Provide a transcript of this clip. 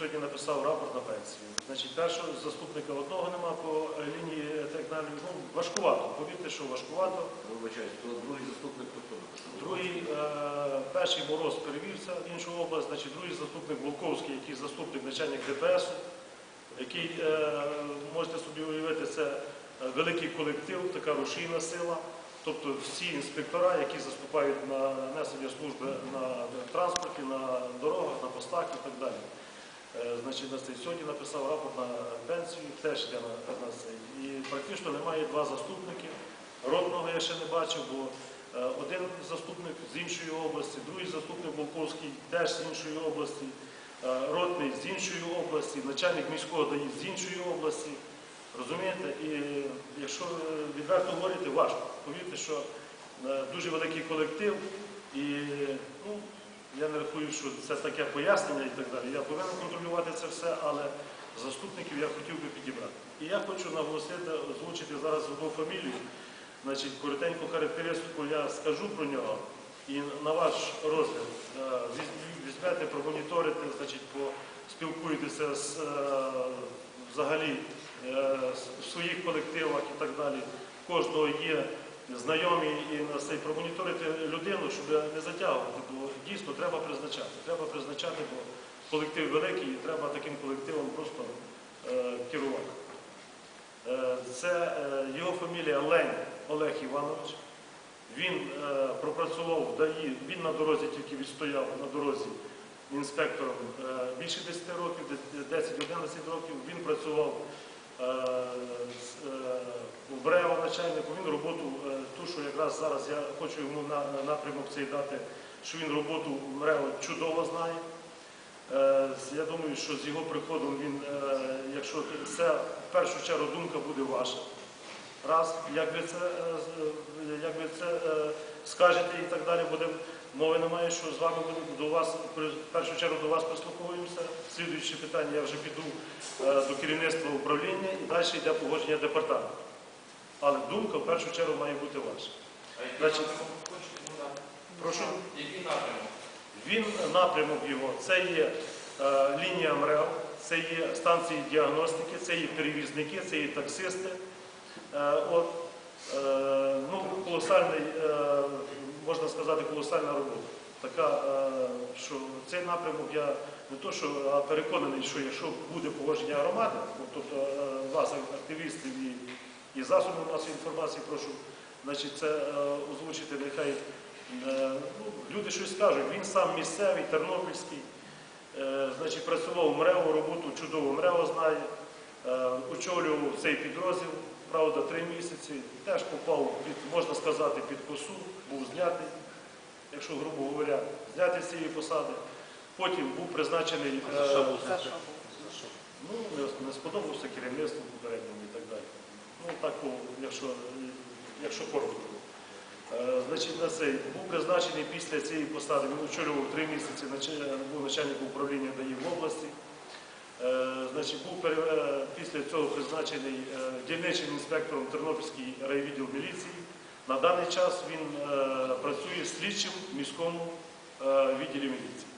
сьогодні написав рапорт на пенсію. Значить, першого заступника одного нема по лінії термінальної. Ну, важкувато. Повірте, що важкувато. Вибачаюсь, то другий заступник хто? Другий, е, перший мороз перевівся в іншу область, значить, другий заступник Волковський, який заступник начальник ДПС, який, е, можете собі уявити, це е, великий колектив, така рушійна сила. Тобто всі інспектора, які заступають на несення служби на транспорті, на дорогах, на постах і так далі. Е, Значить, сьогодні написав рапорт на пенсію, теж йде на, цей. І практично немає два заступники. Родного я ще не бачив, бо е, один заступник з іншої області, другий заступник Волковський теж з іншої області, е, ротний з іншої області, начальник міського ДАІ з іншої області. Розумієте? І якщо відверто говорити, важко. Повірте, що дуже великий колектив, і рахую, що це таке пояснення і так далі. Я повинен контролювати це все, але заступників я хотів би підібрати. І я хочу наголосити, озвучити зараз одну фамілію. Значить, коротеньку характеристику я скажу про нього. І на ваш розгляд е, візь- візьмете, промоніторите, значить, поспілкуєтеся з е, взагалі е, в своїх колективах і так далі. Кожного є знайомі і на цей промоніторити людину, щоб не затягувати, бо дійсно треба призначати. Треба призначати, бо колектив великий і треба таким колективом просто е, керувати. Е, Це е, його фамілія Лень Олег Іванович. Він е, пропрацював в він на дорозі тільки відстояв на дорозі інспектором е, більше 10 років, 10-11 років. Він працював е, е, у БРЕО начальнику. Він роботу, е, якраз зараз я хочу йому на, на напрямок цей дати, що він роботу МРЕО чудово знає. Е, Я думаю, що з його приходом він, е, якщо це в першу чергу думка буде ваша. Раз, як ви це, е, як ви це скажете і так далі, буде мови немає, що з вами буде до вас, в першу чергу до вас прислуховуємося. Слідуюче питання, я вже піду до керівництва управління і далі йде погодження департаменту. Але думка в першу чергу має бути ваша. Значить, хочете? Ну. Прошу. Який напрямок? Він напрямок його це є е, лінія МРЕО, це є станції діагностики, це є перевізники, це є таксисти. Е, от, е, ну, колосальний, е, можна сказати, колосальна робота. Така, е, що цей напрямок я не то, що а переконаний, що якщо буде погодження громади, тобто вас, активістів і, і засобів масової інформації, прошу, значить, це е, озвучити нехай. Е, ну, люди щось скажуть, він сам місцевий, тернопільський, е, значить, працював в МРЕО, роботу чудово МРЕО знає, очолював цей підрозділ, правда, три місяці, теж попав, під, можна сказати, під косу, був знятий, якщо грубо говоря, знятий з цієї посади. Потім був призначений, За що був За що? ну, не, сподобався керівництву попередньому і так далі. Ну, так, якщо, якщо коротко. Е, Значить, на цей був призначений після цієї посади, він очолював три місяці, був начальником управління ДАІ в області. Е, Значить, був е, після цього призначений дільничним інспектором Тернопільський райвідділ міліції. На даний час він працює слідчим в міському відділі міліції.